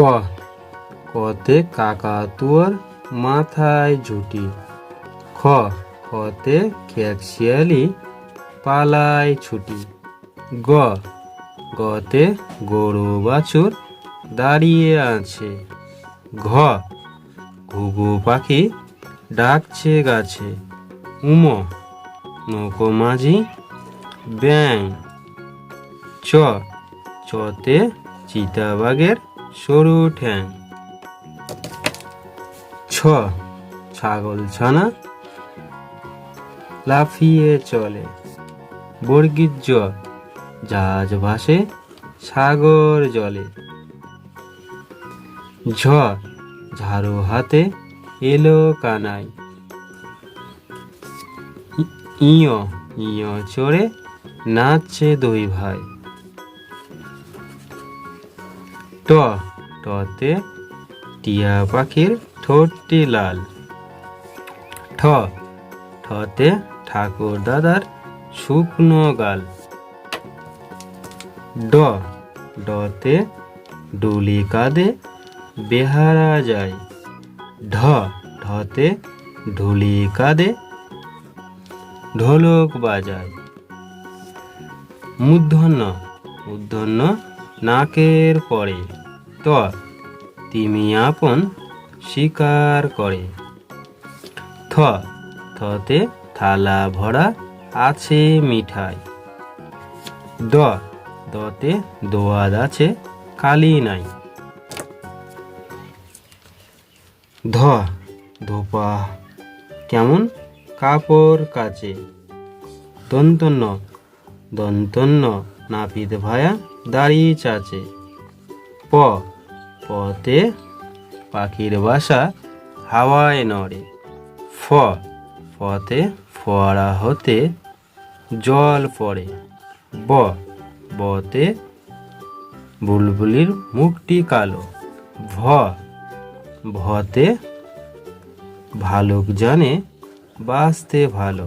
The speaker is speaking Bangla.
ক? কতে কাকাতুয়ার মাথায় ঝুটি। খ খতে খেকশিয়ালি পালায় ছুটি। গ, গতে গরু বাছুর দাঁড়িয়ে আছে। ঘ, ঘুঘু পাখি ডাকছে গাছে। উম, নৌকো মাঝি ব্যাং। চ, চতে চিতাবাঘের সরু ঠ্যাং। ছ, ছাগল ছানা লাফিয়ে চলে। বর্গির জ জাহাজ ভাসে সাগর জলে। ঝ, ঝাড়ু হাতে এলো কানাই ইয় ইয় চড়ে নাচছে দুই ভাই। ট টিয়া পাখির ঠোঁটটি লাল। ঠ ঠতে ঠাকুর দাদার শুকনো গাল। ড, ডতে ডুলি কাঁদে বেহারা যায়। ঢ, ঢতে ঢুলি কাঁদে ঢোলক বাজায়। মূর্ধন্য মূর্ধন্য নাকের পরে। ত তিমি আপন স্বীকার করে। থ, থতে থালা ভরা আছে মিঠাই। দ, দতে দোয়াদ আছে কালি নাই। ধ, ধোপা কেমন কাপড় কাচে। দন্তন্য দন্তন্য নাপিত ভায়া দাঁড়িয়ে চাচে। প পতে পাখির বাসা হাওয়ায় নড়ে। ফ ফতে ফোয়ারা হতে জল পড়ে। ব, বতে বুলবুলির মুখটি কালো। ভ, ভতে ভালুক জানে বাঁচতে ভালো।